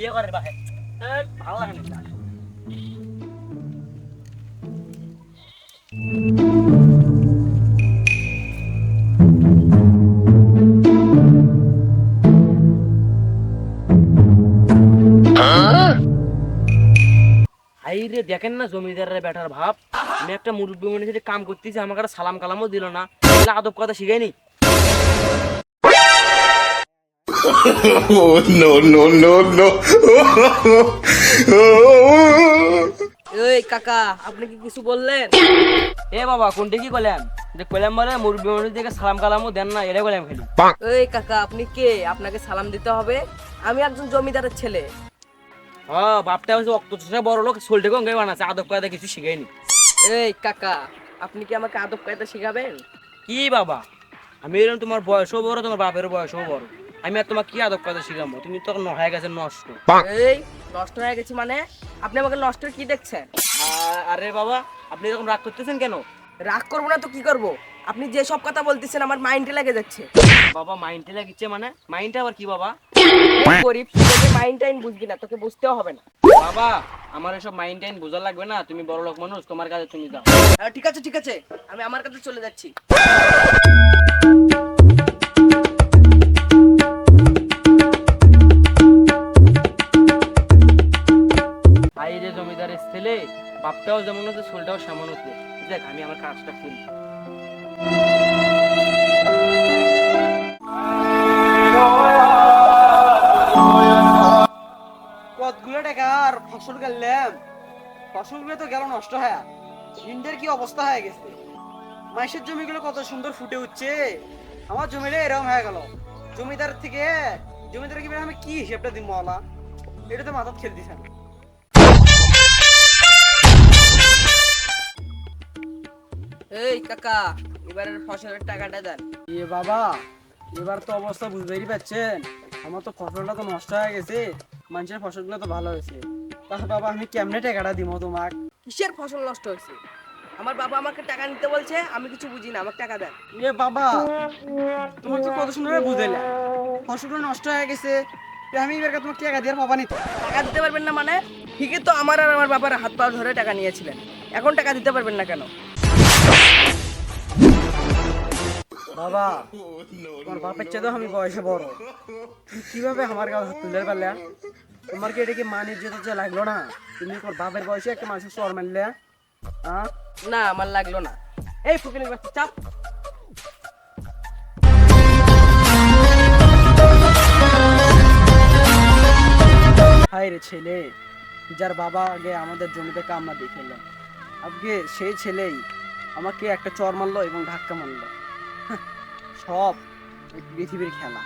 যে করে বাহে রে দেখেন না জমিদারের ব্যাটার ভাব। আমি একটা মুরব্বী মনে কাম করতেছি, আমাকে সালাম কালামও দিল না আদব কথা শিখাইনি? No no no no! এই কাকা আপনি কি কিছু বললেন? এ বাবা কোনটা কি করলাম যে কইলাম বলে মুরব্বী মানুষ দিকে সালাম কালামও দেন না এটা কইলাম খালি। এই কাকা আপনি কে? আপনাকে সালাম দিতে হবে। আমি একজন জমিদারের ছেলে। হ্যাঁ বাপটা হচ্ছে অক্ত বড় লোক সোলটাকে অঙ্গে বানাচ্ছে আদব কথা কিছু শিখাইনি এই কাকা আপনি কি আমাকে আদব কায়দা শিখাবেন? কি বাবা? আমি এরকম তোমার বয়সও বড় তোমার বাপের বয়সও বড়। আমি আর তোমার কি আদব কথা শিখাবো? তুমি তো হয়ে গেছে নষ্ট। এই নষ্ট হয়ে গেছি মানে? আপনি আমাকে নষ্ট কি দেখছেন? আরে বাবা আপনি এরকম রাগ করতেছেন কেন? রাগ করব না তো কি করব? আপনি যে সব কথা বলতেছেন আমার মাইন্ডে লেগে যাচ্ছে। বাবা মাইন্ডে লাগিচ্ছে মানে? মাইন্ডটা আবার কি বাবা? গরিব মাইন্ড টাইন বুঝবি না তোকে বুঝতেও হবে না। বাবা আমার এসব মাইন্ড টাইন বোঝা লাগবে না। তুমি বড় লোক মানুষ তোমার কাছে তুমি যাও। আহ, ঠিক আছে ঠিক আছে। আমি আমার কাছে চলে যাচ্ছি। জমিদারের ছেলে বাপটাও যেমন হচ্ছে সোলটাও সেমন হচ্ছে দেখ, আমি আমার কাজটা করি। কতগুলো টাকা আর ফসল গেলাম ফসলগুলো তো গেল নষ্ট হয়ে। কি অবস্থা হয়ে গেছে? মাইসের জমিগুলো কত সুন্দর ফুটে উঠছে। আমার জমিটা এরকম হয়ে গেল। জমিদার থেকে জমিদার কি আমি কি হিসেবটা দিব মলা এটা তো মাথাত খেল দিছে। না এই কাকা এবারের ফসলের টাকাটা দেন। এ বাবা এবার তো অবস্থা বুঝতেই পারছেন। আমার তো ফসলটা তো নষ্ট হয়ে গেছে। মানুষের ফসলগুলো তো ভালো হয়েছে। তা বাবা আমি কেমনে টাকাটা দিব তোমাক? কিসের ফসল নষ্ট হয়েছে? আমার বাবা আমাকে টাকা নিতে বলছে আমি কিছু বুঝি না আমাকে টাকা দেন। এ বাবা তোমার তো কত সুন্দর বুঝাইলা ফসলগুলো নষ্ট হয়ে গেছে আমি এবার তোমার টাকা দিয়ে পাবা নিতে। টাকা দিতে পারবেন না মানে? ঠিকই তো আমার আর আমার বাবার হাত পা ধরে টাকা নিয়েছিলেন। এখন টাকা দিতে পারবেন না কেন? বাবা তোমার বাপের চেয়ে আমি বয়সে বড়। কীভাবে আমার কাছে হাত তুলে পারলে তোমার কি এটা কি মান ইজ্জত হচ্ছে লাগল না? তুমি তোমার বাপের বয়সে একটা মানুষের সর মারলে হ্যাঁ না আমার লাগল না। এই ফুকিনের চাপ। হাই রে ছেলে যার বাবা আগে আমাদের জমিতে কামনা দেখেল আজকে সেই ছেলেই আমাকে একটা চর মারলো এবং ধাক্কা মারলো। সব পৃথিবীর খেলা।